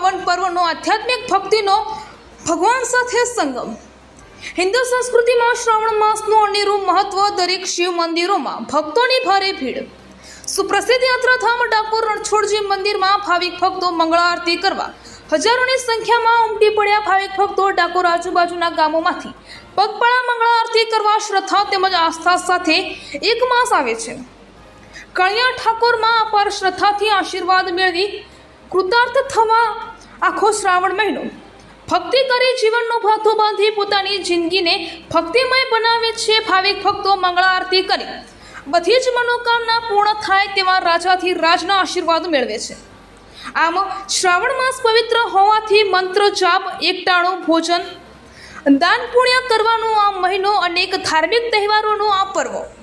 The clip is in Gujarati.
પાવન પર્વનો આધ્યાત્મિક ભક્તિનો ભગવાન સાથે સંગમ. હિન્દુ સંસ્કૃતિમાં શ્રાવણ માસનું અનેરું મહત્વ દરેક શિવ મંદિરોમાં ભક્તોની ભારે ભીડ. સુપ્રસિદ્ધ યાત્રાધામ ડાકોર રણછોડજી મંદિરમાં ભાવિક ભક્તો મંગળા આરતી કરવા હજારોની સંખ્યામાં ઉમટી પડ્યા ભાવિક ભક્તો ડાકોર આજુબાજુના ગામોમાંથી. પગપાળા મંગળા આરતી કરવા શ્રદ્ધા તેમજ આસ્થા સાથે એક માસ આવે છે. કણિયા ઠાકોરમાં અપાર શ્રદ્ધાથી આશીર્વાદ મેળવી કૃતાર્થ થવા આખો શ્રાવણ મહિનો. ભક્તિ કરી જીવનનો ભાથો બાંધી પોતાની જિંદગીને ભક્તિમય બનાવે છે, ભાવિક ભક્તો મંગળા આરતી કરી. બધી જ મનોકામના પૂર્ણ થાય તેવા રાજાથી રાજના આશીર્વાદ મેળવે છે. આમ શ્રાવણ માસ પવિત્ર હોવાથી મંત્ર જાપ, એકટાણું ભોજન, દાન પુણ્ય કરવાનો આ મહિનો અનેક ધાર્મિક તહેવારોનો આ પર્વ.